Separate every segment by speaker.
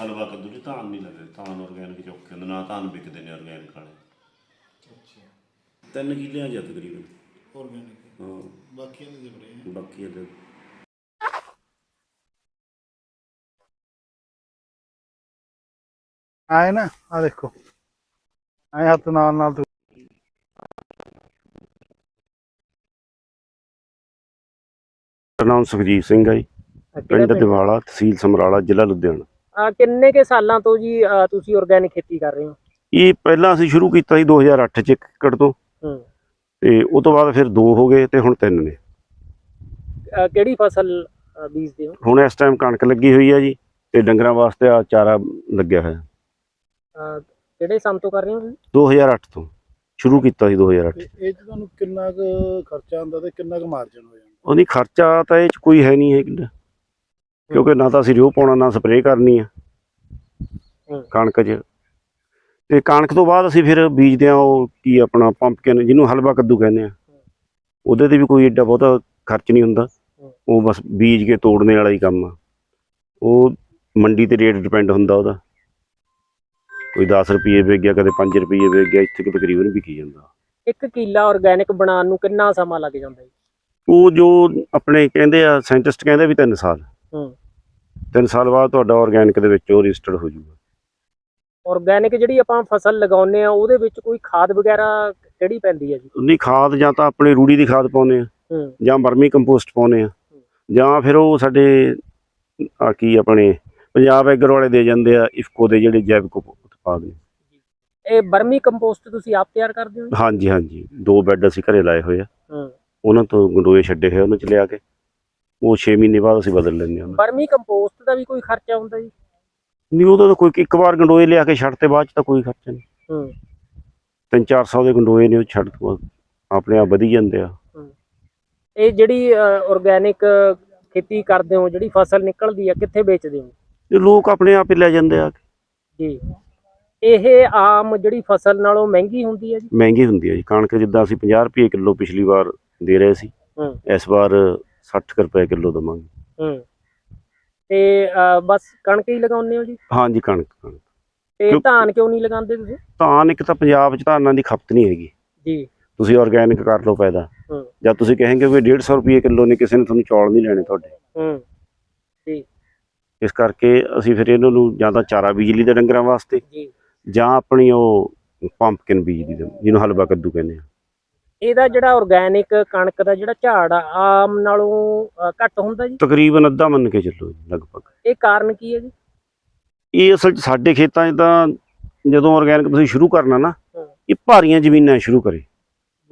Speaker 1: ਹਲਵਾ ਕੱਦੂ ਚ ਧਾਨ ਨਹੀਂ ਲੱਗਦੇ ਧਾਨ ਆਰਗੈਨਿਕ ਚੌਕੇ ਹੁੰਦੇ ਨਾ ਧਾਨ ਵਿਕਦੇ ਨੇ ਆਰਗੈਨਿਕ ਵਾਲੇ
Speaker 2: ਅੱਛਾ।
Speaker 1: ਤਿੰਨ ਕਿੱਲਿਆਂ ਜਾਂ ਤਕਰੀਬਨ।
Speaker 2: ਆਰਗੈਨਿਕ
Speaker 1: ਹਾਂ।
Speaker 2: ਬਾਕੀਆਂ ਦੇ
Speaker 1: ਬਾਕੀ ਇਹਦੇ
Speaker 3: ਆਏ ਨਾ ਆ ਦੇਖੋ। ਆਏ ਹੱਥ ਨਾਲ ਨਾਲ
Speaker 1: ਮੇਰਾ ਨਾਮ ਸੁਖਜੀਤ ਸਿੰਘ ਹੈ ਜੀ। ਪਿੰਡ? ਦਿਵਾਲਾ ਤਹਿਸੀਲ ਸਮਰਾਲਾ ਜ਼ਿਲ੍ਹਾ ਲੁਧਿਆਣਾ।
Speaker 4: ਆ ਕਿੰਨੇ ਕੇ ਸਾਲਾਂ ਤੋਂ ਜੀ ਅਹ, ਤੁਸੀਂ ਆਰਗੈਨਿਕ ਖੇਤੀ ਕਰ ਰਹੇ ਹੋ?
Speaker 1: ਇਹ ਪਹਿਲਾਂ ਅਸੀਂ ਸ਼ੁਰੂ ਕੀਤਾ ਸੀ 2008 ਚ ਇੱਕ ਏਕੜ ਤੋਂ।
Speaker 4: ਹੂੰ।
Speaker 1: ਤੇ ਉਹ ਤੋਂ ਬਾਅਦ ਫਿਰ ਦੋ ਹੋ ਗਏ ਤੇ ਹੁਣ ਤਿੰਨ ਨੇ।
Speaker 4: ਅਹ, ਕਿਹੜੀ ਫਸਲ ਅਹ, ਬੀਜਦੇ ਹੋ?
Speaker 1: ਹੁਣ ਇਸ ਟਾਈਮ ਕਣਕ ਲੱਗੀ ਹੋਈ ਹੈ ਜੀ ਤੇ ਡੰਗਰਾਂ ਵਾਸਤੇ ਆ ਚਾਰਾ ਲੱਗਿਆ ਹੋਇਆ।
Speaker 4: ਅਹ, ਕਿਹੜੇ ਸੰਨ ਤੋਂ ਕਰ ਰਹੇ ਹੋ ਤੁਸੀਂ?
Speaker 1: 2008 ਤੋਂ। ਸ਼ੁਰੂ ਕੀਤਾ ਸੀ 2008
Speaker 3: ਤੇ ਇਹ 'ਚ ਤੁਹਾਨੂੰ ਕਿੰਨਾ ਕੁ ਖਰਚਾ ਆਉਂਦਾ ਤੇ ਕਿੰਨਾ ਕੁ ਮਾਰਜਨ ਹੋ ਜਾਂਦਾ?
Speaker 1: ਉਹਦੀ ਖਰਚਾ ਤਾਂ ਇਹ ਚ ਕੋਈ ਹੈ ਨਹੀਂ ਹੈ ਕਿੰਨਾ ਕਿਉਂਕਿ ਨਾ ਤਾਂ ਅਸੀਂ ਰਿਓ ਪਾਉਣਾ ਨਾ ਸਪਰੇਅ ਕਰਨੀ ਆ। ਕਣਕ 'ਚ। ਤੇ ਕਣਕ ਤੋਂ ਬਾਅਦ ਅਸੀਂ ਫਿਰ ਬੀਜਦੇ ਆ ਉਹ ਕੀ ਆਪਣਾ ਪੰਪਕਿਨ ਜਿਹਨੂੰ ਹਲਵਾ ਕੱਦੂ ਕਹਿੰਦੇ ਆ। ਉਹਦੇ ਤੇ ਵੀ ਕੋਈ ਏਡਾ ਬਹੁਤਾ ਖਰਚ ਨਹੀਂ ਹੁੰਦਾ। ਉਹ ਬਸ ਬੀਜ ਕੇ ਤੋੜਨੇ ਵਾਲਾ ਹੀ ਕੰਮ ਆ। ਉਹ ਮੰਡੀ ਤੇ ਰੇਟ ਡਿਪੈਂਡ ਹੁੰਦਾ ਉਹਦਾ। ਕੋਈ 10 ਰੁਪਏ ਵੇਚ ਗਿਆ ਕਦੇ 5 ਰੁਪਏ ਵੇਚ ਗਿਆ ਇੱਥੇ ਕਿ ਤਕਰੀਬਨ ਵਿਕੀ ਜਾਂਦਾ।
Speaker 4: ਇੱਕ ਕਿੱਲਾ ਆਰਗੈਨਿਕ ਬਣਾਉਣ ਨੂੰ ਕਿੰਨਾ ਸਮਾਂ ਲੱਗ ਜਾਂਦਾ ਜੀ?
Speaker 1: ਉਹ ਜੋ ਆਪਣੇ ਕਹਿੰਦੇ ਆ ਸਾਇੰਟਿਸਟ ਕਹਿੰਦੇ ਵੀ 3 ਸਾਲ।
Speaker 4: ਹੂੰ।
Speaker 1: 3 ਸਾਲ ਬਾਅਦ ਤੁਹਾਡਾ ਆਰਗੈਨਿਕ ਦੇ ਵਿੱਚ ਉਹ ਰਜਿਸਟਰਡ ਹੋ ਜਾਊਗਾ।
Speaker 4: ਆਰਗੈਨਿਕ ਜਿਹੜੀ ਆਪਾਂ ਫਸਲ ਲਗਾਉਂਦੇ ਆ ਉਹਦੇ ਵਿੱਚ ਕੋਈ ਖਾਦ ਵਗੈਰਾ ਕਿਹੜੀ ਪੈਂਦੀ ਹੈ ਜੀ?
Speaker 1: ਉਹਦੀ ਖਾਦ ਜਾਂ ਤਾਂ ਆਪਣੇ ਰੂੜੀ ਦੀ ਖਾਦ ਪਾਉਨੇ ਆ ਜਾਂ ਵਰਮੀ ਕੰਪੋਸਟ ਪਾਉਨੇ ਆ ਜਾਂ ਫਿਰ ਉਹ ਸਾਡੇ ਆ ਕੀ ਆਪਣੇ ਪੰਜਾਬ ਐਗਰ ਵਾਲੇ ਦੇ ਜਾਂਦੇ ਆ ਇਫਕੋ ਦੇ ਜਿਹੜੇ ਜੈਵਿਕ ਉਤਪਾਦ ਨੇ।
Speaker 4: ਇਹ ਬਰਮੀ ਕੰਪੋਸਟ ਤੁਸੀਂ ਆਪ ਤਿਆਰ ਕਰਦੇ ਹੋ?
Speaker 1: ਹਾਂਜੀ ਹਾਂਜੀ। ਦੋ ਬੈੱਡ ਅਸੀਂ ਘਰੇ ਲਾਏ ਹੋਏ ਆ। ਉਹਨਾਂ ਤੋਂ ਗੰਡੋਏ ਛੱਡੇ ਹੋਏ ਉਹਨਾਂ ਚ ਲਿਆ ਕੇ। ਉਹ 6 ਮਹੀਨੇ ਬਾਅਦ ਅਸੀਂ ਬਦਲ ਲੈਂਦੇ ਹਾਂ
Speaker 4: ਬਰਮੀ ਕੰਪੋਸਟ ਦਾ ਵੀ ਕੋਈ ਖਰਚਾ ਹੁੰਦਾ ਜੀ?
Speaker 1: ਨਹੀਂ ਉਹਦਾ ਤਾਂ ਕੋਈ ਇੱਕ ਵਾਰ ਗੰਡੋਏ ਲਿਆ ਕੇ ਛੱਡ ਤੇ ਬਾਅਦ ਚ ਤਾਂ ਕੋਈ ਖਰਚਾ ਨਹੀਂ।
Speaker 4: ਹੂੰ।
Speaker 1: 3-400 ਦੇ ਗੰਡੋਏ ਨੇ ਉਹ ਛੱਡ ਤੋਂ ਬਾਅਦ। ਆਪਣੇ ਆਪ ਵਧੀ ਜਾਂਦੇ ਆ।
Speaker 4: ਇਹ ਜਿਹੜੀ ਆਰਗੈਨਿਕ ਖੇਤੀ ਕਰਦੇ ਹੋ ਜਿਹੜੀ ਫਸਲ ਨਿਕਲਦੀ ਆ ਕਿੱਥੇ ਵੇਚਦੇ ਹੋ?
Speaker 1: ਤੇ ਲੋਕ ਆਪਣੇ ਆਪ ਹੀ ਲੈ ਜਾਂਦੇ ਆ।
Speaker 4: ਜੀ। ਇਹ ਆਮ ਜਿਹੜੀ ਫਸਲ ਨਾਲੋਂ ਮਹਿੰਗੀ ਹੁੰਦੀ ਹੈ ਜੀ?
Speaker 1: ਮਹਿੰਗੀ ਹੁੰਦੀ ਹੈ ਜੀ। ਕਣਕ ਜਿੱਦਾਂ ਅਸੀਂ 50 ਰੁਪਏ ਕਿਲੋ ਪਿਛਲੀ ਵਾਰ ਦੇ ਰਹੇ ਸੀ।
Speaker 4: ਹੂੰ।
Speaker 1: ਇਸ ਵਾਰ 60 ਕੁ ਰੁਪਏ ਕਿਲੋ ਦਵਾਂਗੇ।
Speaker 4: ਹੂੰ। ਤੇ ਅਹ, ਬਸ ਕਣਕ ਹੀ ਲਗਾਉਂਦੇ ਹੋ ਜੀ?
Speaker 1: ਹਾਂਜੀ ਕਣਕ ਕਣਕ।
Speaker 4: ਤੇ
Speaker 1: ਕਿਉਂ-
Speaker 4: ਧਾਨ ਕਿਉਂ ਨਹੀਂ ਲਗਾਉਂਦੇ ਤੁਸੀਂ?
Speaker 1: ਧਾਨ ਇੱਕ ਤਾਂ ਪੰਜਾਬ 'ਚ ਧਾਨਾਂ ਦੀ ਖਪਤ ਨਹੀਂ ਹੈਗੀ।
Speaker 4: ਜੀ।
Speaker 1: ਤੁਸੀਂ ਆਰਗੈਨਿਕ ਕਰ ਲਓ ਪੈਦਾ
Speaker 4: ਹੂੰ।
Speaker 1: ਜਾਂ ਤੁਸੀਂ ਕਹੇਂਗੇ ਵੀ 150 ਰੁਪਏ ਕਿਲੋ ਨੇ ਕਿਸੇ ਨੇ ਤੁਹਾਨੂੰ ਚੌਲ ਨਹੀਂ ਲੈਣੇ ਤੁਹਾਡੇ।
Speaker 4: ਹੂੰ।
Speaker 1: ਇਸ ਕਰਕੇ ਅਸੀਂ ਫਿਰ ਇਹਨਾਂ ਨੂੰ ਜਾਂ ਤਾਂ ਚਾਰਾ ਬਿਜਲੀ ਦੇ ਡੰਗਰਾਂ ਵਾਸਤੇ
Speaker 4: ਜੀ।
Speaker 1: ਜਾਂ ਆਪਣੀ ਉਹ ਪੰਪਕਿਨ ਬੀਜ ਦੀ ਜਿਹਨੂੰ ਹਲਵਾ ਕੱਦੂ ਕਹਿੰਦੇ ਆ।
Speaker 4: ਇਹਦਾ ਜਿਹੜਾ ਆਰਗੈਨਿਕ ਕਣਕ ਦਾ ਜਿਹੜਾ ਝਾੜ ਆ ਆਮ ਨਾਲੋਂ ਘੱਟ ਹੁੰਦਾ ਜੀ?
Speaker 1: ਤਕਰੀਬਨ ਅੱਧਾ ਮੰਨ ਕੇ ਚੱਲੋ ਜੀ ਲਗਭਗ।
Speaker 4: ਇਹ ਕਾਰਨ ਕੀ ਹੈ ਜੀ?
Speaker 1: ਇਹ ਅਸਲ 'ਚ ਸਾਡੇ ਖੇਤਾਂ 'ਚ ਤਾਂ ਜਦੋਂ ਆਰਗੈਨਿਕ ਤੁਸੀਂ ਸ਼ੁਰੂ ਕਰਨਾ ਨਾ
Speaker 4: ਹੂੰ।
Speaker 1: ਇਹ ਭਾਰੀਆਂ ਜ਼ਮੀਨਾਂ 'ਚ ਸ਼ੁਰੂ ਕਰੇ।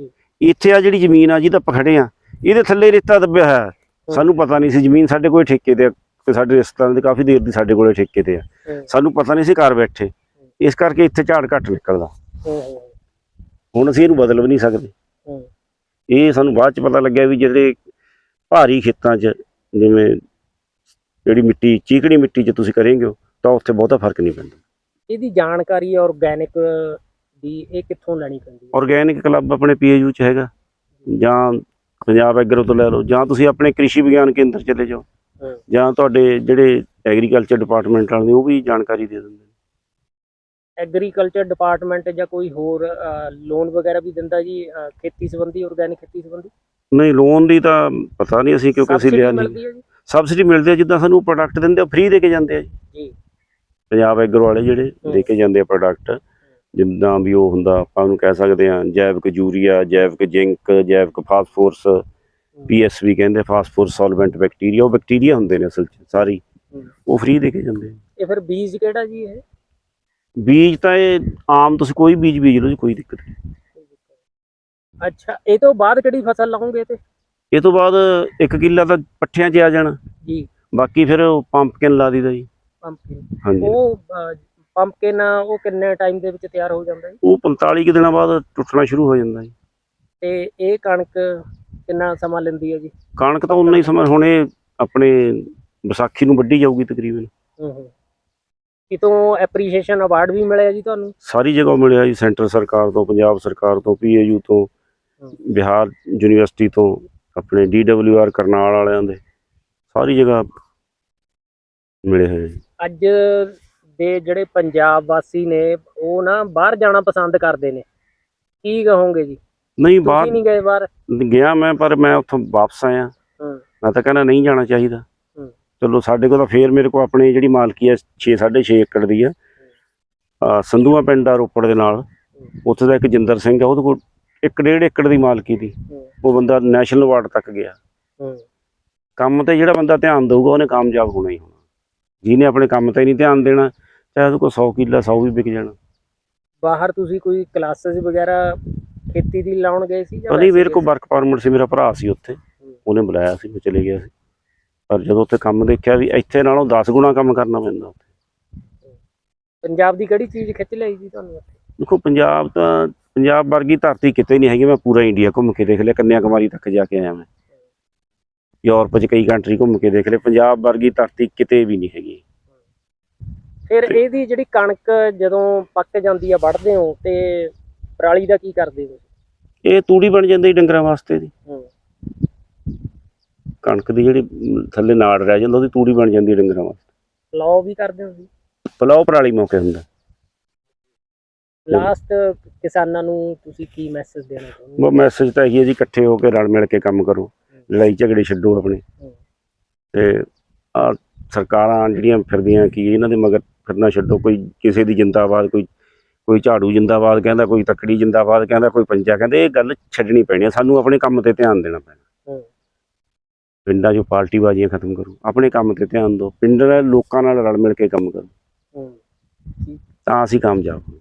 Speaker 4: ਜੀ।
Speaker 1: ਇੱਥੇ ਆ ਜਿਹੜੀ ਜ਼ਮੀਨ ਆ ਜਿਹਦਾ ਆਪਾਂ ਖੜੇ ਆ ਇਹਦੇ ਥੱਲੇ ਰੇਤਾ ਦੱਬਿਆ ਹੋਇਆ। ਹੈ। ਸਾਨੂੰ ਪਤਾ ਨਹੀਂ ਸੀ ਜ਼ਮੀਨ ਸਾਡੇ ਕੋਲ ਠੇਕੇ ਤੇ ਆ ਤੇ ਸਾਡੇ ਰਿਸ਼ਤੇਦਾਰਾਂ ਦੇ ਕਾਫੀ ਦੇਰ ਦੀ ਸਾਡੇ ਕੋਲੇ ਠੇਕੇ ਤੇ ਆ।
Speaker 4: ਹੂੰ।
Speaker 1: ਸਾਨੂੰ ਪਤਾ ਨਹੀਂ ਸੀ ਘਰ ਬੈਠੇ। ਇਸ ਕਰਕੇ ਇੱਥੇ ਝਾੜ ਘੱਟ ਨਿਕਲਦਾ।
Speaker 4: ਹੂੰ ਹੂੰ।
Speaker 1: ਹੁਣ ਅਸੀਂ ਇਹਨੂੰ ਬਦਲ ਵੀ ਨਹੀਂ ਸਕਦੇ। ਇਹ ਸਾਨੂੰ ਬਾਅਦ ਚ ਪਤਾ ਲੱਗਿਆ ਵੀ ਜਿਹੜੇ ਭਾਰੀ ਖੇਤਾਂ 'ਚ ਜਿਵੇਂ ਜਿਹੜੀ ਮਿੱਟੀ ਚੀਕਣੀ ਮਿੱਟੀ 'ਚ ਤੁਸੀਂ ਕਰੇਂਗੇ ਤਾਂ ਉੱਥੇ ਬਹੁਤਾ ਫ਼ਰਕ ਨਹੀਂ ਪੈਂਦਾ।
Speaker 4: ਇਹਦੀ ਜਾਣਕਾਰੀ ਆਰਗੈਨਿਕ ਦੀ ਇਹ ਕਿੱਥੋਂ ਲੈਣੀ ਪੈਂਦੀ ਹੈ?
Speaker 1: ਆਰਗੈਨਿਕ ਕਲੱਬ ਆਪਣੇ ਪੀਏਯੂ ਚ ਹੈਗਾ। ਜਾਂ ਪੰਜਾਬ ਐਗਰੋ ਤੋਂ ਲੈ ਲਓ ਜਾਂ ਤੁਸੀਂ ਆਪਣੇ ਕ੍ਰਿਸ਼ੀ ਵਿਗਿਆਨ ਕੇਂਦਰ ਚਲੇ ਜਾਓ। ਜਾਂ ਤੁਹਾਡੇ ਜਿਹੜੇ ਐਗਰੀਕਲਚਰ ਡਿਪਾਰਟਮੈਂਟ ਵਾਲੇ ਉਹ ਵੀ ਜਾਣਕਾਰੀ ਦੇ ਦਿੰਦੇ
Speaker 4: ਐਗਰੀਕਲਚਰ ਡਿਪਾਰਟਮੈਂਟ ਜਾਂ ਕੋਈ ਹੋਰ ਲੋਨ ਵਗੈਰਾ ਵੀ ਦਿੰਦਾ ਜੀ ਖੇਤੀ ਸੰਬੰਧੀ ਆਰਗੈਨਿਕ ਖੇਤੀ ਸੰਬੰਧੀ?
Speaker 1: ਨਹੀਂ ਲੋਨ ਦੀ ਤਾਂ ਪਤਾ ਨਹੀਂ ਅਸੀਂ ਕਿਉਂਕਿ ਅਸੀਂ
Speaker 4: Subsidy
Speaker 1: ਲਿਆ ਨਹੀਂ
Speaker 4: ਮਿਲਦੀ ਹੈ ਜੀ?
Speaker 1: ਸਬਸਿਡੀ ਮਿਲਦੀ ਹੈ ਜਿੱਦਾਂ ਸਾਨੂੰ ਪ੍ਰੋਡਕਟ ਦਿੰਦੇ ਆ ਫ੍ਰੀ ਦੇ ਕੇ ਜਾਂਦੇ ਆ ਜੀ।
Speaker 4: ਜੀ।
Speaker 1: ਪੰਜਾਬ ਐਗਰੋ ਵਾਲੇ ਜਿਹੜੇ
Speaker 4: ਹੂੰ।
Speaker 1: ਦੇ ਕੇ ਜਾਂਦੇ ਆ ਪ੍ਰੋਡਕਟ ਜਿੱਦਾਂ ਵੀ ਉਹ ਹੁੰਦਾ ਆਪਾਂ ਉਹਨੂੰ ਕਹਿ ਸਕਦੇ ਆ ਜੈਵਿਕ ਯੂਰੀਆ ਜੈਵਿਕ ਜ਼ਿੰਕ ਜੈਵਿਕ ਫਾਸਫੋਰਸ ਪੀਐਸਵੀ ਕਹਿੰਦੇ ਫਾਸਫੋਰਸ ਸੋਲਵੈਂਟ ਬੈਕਟੀਰੀਆ ਉਹ ਬੈਕਟੀਰੀਆ ਹੁੰਦੇ ਨੇ ਅਸਲ 'ਚ ਸਾਰੀ।
Speaker 4: ਹੂੰ।
Speaker 1: ਉਹ ਫ੍ਰੀ ਦੇ ਕੇ ਜਾਂਦੇ ਆ।
Speaker 4: ਇਹ ਫਿਰ ਬੀਜ ਕਿਹੜਾ ਜੀ ਇਹ?
Speaker 1: ਬੀਜ ਤਾਂ ਇਹ ਆਮ ਤੁਸੀਂ ਕੋਈ ਬੀਜ ਬੀਜ ਲਓ ਜੀ ਕੋਈ ਦਿੱਕਤ ਨਹੀਂ।
Speaker 4: ਅੱਛਾ ਇਹ ਤੋਂ ਬਾਅਦ ਕਿਹੜੀ ਫਸਲ ਲਾਉਂਗੇ ਤੇ?
Speaker 1: ਇਹ ਤੋਂ ਬਾਅਦ 1 ਕਿੱਲਾ ਤਾਂ ਪੱਠਿਆਂ 'ਚ ਆ ਜਾਣਾ।
Speaker 4: ਜੀ।
Speaker 1: ਬਾਕੀ ਫਿਰ ਪੰਪਕਿਨ ਲਾ ਦੀਦਾ ਜੀ।
Speaker 4: ਪੰਪਕਿਨ।
Speaker 1: ਹਾਂਜੀ।
Speaker 4: ਉਹ ਪੰਪਕਿਨ ਉਹ ਕਿੰਨੇ ਟਾਈਮ ਦੇ ਵਿੱਚ ਤਿਆਰ ਹੋ ਜਾਂਦਾ ਜੀ?
Speaker 1: ਉਹ 45 ਕੁ ਦਿਨਾਂ ਬਾਅਦ ਟੁੱਟਣਾ ਸ਼ੁਰੂ ਹੋ ਜਾਂਦਾ ਜੀ।
Speaker 4: ਤੇ ਇਹ ਕਣਕ ਕਿੰਨਾ ਸਮਾਂ ਲੈਂਦੀ ਹੈ ਜੀ?
Speaker 1: ਕਣਕ ਤਾਂ ਉਨਾ ਹੀ ਸਮਾਂ ਹੁਣ ਇਹ ਆਪਣੇ ਵਿਸਾਖੀ ਨੂੰ ਵੱਢੀ ਜਾਊਗੀ ਤਕਰੀਬਨ।
Speaker 4: ਹੂੰ ਹੂੰ। ਕਿਤੋਂ ਐਪਰੀਸ਼ੀਏਸ਼ਨ ਅਵਾਰਡ ਵੀ ਮਿਲਿਆ ਜੀ ਤੁਹਾਨੂੰ?
Speaker 1: ਸਾਰੀ ਜਗ੍ਹਾ ਮਿਲਿਆ ਜੀ ਸੈਂਟਰ ਸਰਕਾਰ ਤੋਂ ਪੰਜਾਬ ਸਰਕਾਰ ਤੋਂ ਪੀਏਯੂ ਤੋਂ ਬਿਹਾਰ ਯੂਨੀਵਰਸਿਟੀ ਤੋਂ ਆਪਣੇ ਡੀਡਬਲਯੂਆਰ ਕਰਨਾਲ ਵਾਲਿਆਂ ਦੇ ਸਾਰੀ ਜਗ੍ਹਾ ਮਿਲੇ ਹੋਏ।
Speaker 4: ਅੱਜ ਦੇ ਜਿਹੜੇ ਪੰਜਾਬ ਵਾਸੀ ਨੇ ਉਹ ਨਾ ਬਾਹਰ ਜਾਣਾ ਪਸੰਦ ਕਰਦੇ ਨੇ। ਕੀ ਕਹੋਗੇ ਜੀ?
Speaker 1: ਨਹੀਂ ਬਾਹਰ
Speaker 4: ਨਹੀਂ ਗਏ ਬਾਹਰ?
Speaker 1: ਗਿਆ ਮੈਂ ਪਰ ਮੈਂ ਉੱਥੋਂ ਵਾਪਸ ਆਇਆ। ਮੈਂ ਤਾਂ ਕਹਿੰਦਾ ਨਹੀਂ ਜਾਣਾ ਚਾਹੀਦਾ। ਚਲੋ ਸਾਡੇ ਕੋਲ ਤਾਂ ਫੇਰ ਮੇਰੇ ਕੋਲ ਆਪਣੀ ਜਿਹੜੀ ਮਾਲਕੀ ਹੈ 6 6.5 ਏਕੜ ਦੀ ਆ ਸੰਧੂਆ ਪਿੰਡ ਆ ਰੋਪੜ ਦੇ ਨਾਲ। ਉੱਥੇ ਦਾ ਇੱਕ ਜਿੰਦਰ ਸਿੰਘ ਆ ਉਹਦੇ ਕੋਲ ਇੱਕ ਡੇਢ ਏਕੜ ਦੀ ਮਾਲਕੀ ਦੀ। ਉਹ ਬੰਦਾ ਨੈਸ਼ਨਲ ਅਵਾਰਡ ਤੱਕ ਗਿਆ। ਕੰਮ ਤੇ ਜਿਹੜਾ ਬੰਦਾ ਧਿਆਨ ਦੇਊਗਾ ਉਹਨੇ ਕਾਮਯਾਬ ਹੋਣਾ ਹੀ ਹੋਣਾ। ਜਿਹਨੇ ਆਪਣੇ ਕੰਮ ਤੇ ਨਹੀਂ ਧਿਆਨ ਦੇਣਾ ਚਾਹੇ ਉਹਦੇ ਕੋਲ 100 ਕਿੱਲਾ 100 ਵੀ ਵਿਕ ਜਾਣਾ।
Speaker 4: ਬਾਹਰ ਤੁਸੀਂ ਕੋਈ ਕਲਾਸਿਸ ਵਗੈਰਾ ਖੇਤੀ ਦੀ ਲਾਉਣ ਗਏ ਸੀ ਜਾਂ
Speaker 1: ਨਹੀਂ ਮੇਰੇ ਕੋਲ ਵਰਕ ਪਰਮਿਟ ਸੀ ਮੇਰਾ ਭਰਾ ਸੀ ਉੱਥੇ। ਉਹਨੇ ਬੁਲਾਇਆ ਸੀ ਮੈਂ ਚਲੇ ਗਿਆ ਸੀ। ਪਰ ਜਦੋਂ ਉੱਥੇ ਕੰਮ ਦੇਖਿਆ ਵੀ ਇੱਥੇ ਨਾਲੋਂ 10 ਗੁਣਾ ਕੰਮ ਕਰਨਾ ਪੈਂਦਾ ਉੱਥੇ?
Speaker 4: ਪੰਜਾਬ ਦੀ ਕਿਹੜੀ ਚੀਜ਼ ਖਿੱਚ ਲਈ ਜੀ ਤੁਹਾਨੂੰ ਉੱਥੇ?
Speaker 1: ਦੇਖੋ ਪੰਜਾਬ ਤਾਂ ਪੰਜਾਬ ਵਰਗੀ ਧਰਤੀ ਕਿਤੇ ਨਹੀਂ ਹੈਗੀ ਮੈਂ ਪੂਰਾ ਇੰਡੀਆ ਘੁੰਮ ਕੇ ਦੇਖ ਲਿਆ ਕੰਨਿਆ ਕੁਮਾਰੀ ਤੱਕ ਜਾ ਕੇ ਆਇਆ ਮੈਂ। ਯੂਰਪ 'ਚ ਕਈ ਕੰਟਰੀ ਘੁੰਮ ਕੇ ਦੇਖ ਲਏ ਪੰਜਾਬ ਵਰਗੀ ਧਰਤੀ ਕਿਤੇ ਵੀ ਨਹੀਂ ਹੈਗੀ।
Speaker 4: ਫਿਰ ਇਹਦੀ ਜਿਹੜੀ ਕਣਕ ਜਦੋਂ ਪੱਕ ਜਾਂਦੀ ਆ ਵੱਢਦੇ ਹੋ ਤੇ ਪਰਾਲੀ ਦਾ ਕੀ ਕਰਦੇ ਹੋ?
Speaker 1: ਇਹ ਤੂੜੀ ਬਣ ਜਾਂਦੀ ਡੰਗਰਾਂ ਵਾਸਤੇ ਦੀ।
Speaker 4: ਹੂੰ।
Speaker 1: ਕਣਕ ਦੀ ਜਿਹੜੀ ਥੱਲੇ ਨਾੜ ਰਹਿ ਜਾਂਦਾ ਉਹਦੀ ਤੂੜੀ ਬਣ ਜਾਂਦੀ ਡੰਗਰਾਂ ਵਾਸਤੇ।
Speaker 4: ਲਾਓ ਵੀ ਕਰਦੇ ਹੋ ਜੀ
Speaker 1: ਪਲਾਓ ਪਰਾਲੀ ਮੌਕੇ ਹੁੰਦਾ।
Speaker 4: ਲਾਸਟ ਕਿਸਾਨਾਂ ਨੂੰ ਤੁਸੀਂ ਕੀ ਮੈਸੇਜ ਦੇਣਾ ਚਾਹੁੰਦੇ
Speaker 1: ਉਹ ਮੈਸੇਜ ਤਾਂ ਇਹੀ ਹੈ ਜੀ ਇਕੱਠੇ ਹੋ ਕੇ ਰਲ ਮਿਲ ਕੇ ਕੰਮ ਕਰੋ। ਲੜਾਈ ਝਗੜੇ ਛੱਡੋ ਆਪਣੇ।
Speaker 4: ਹੂੰ।
Speaker 1: ਤੇ ਆ ਸਰਕਾਰਾਂ ਜਿਹੜੀਆਂ ਫਿਰਦੀਆਂ ਕੀ ਇਹਨਾਂ ਦੇ ਮਗਰ ਫਿਰਨਾ ਛੱਡੋ। ਕੋਈ ਕਿਸੇ ਦੀ ਜਿੰਦਾਬਾਦ ਕੋਈ ਕੋਈ ਝਾੜੂ ਜਿੰਦਾਬਾਦ ਕਹਿੰਦਾ ਕੋਈ ਤੱਕੜੀ ਜਿੰਦਾਬਾਦ ਕਹਿੰਦਾ ਕੋਈ ਪੰਜਾ ਕਹਿੰਦੇ ਇਹ ਗੱਲ ਛੱਡਣੀ ਪੈਣੀ ਹੈ। ਸਾਨੂੰ ਆਪਣੇ ਕੰਮ ਤੇ ਧਿਆਨ ਦੇਣਾ ਪੈਣਾ। ਪਿੰਡਾਂ 'ਚੋਂ ਪਾਰਟੀ ਬਾਜ਼ੀਆਂ ਖਤਮ ਕਰੋ ਆਪਣੇ ਕੰਮ ਤੇ ਧਿਆਨ ਦਿਓ ਪਿੰਡ ਦੇ ਲੋਕਾਂ ਨਾਲ ਰਲ ਮਿਲ ਕੇ ਕੰਮ ਕਰੋ। ਤਾਂ ਅਸੀਂ ਕਾਮਯਾਬ ਹਾਂ।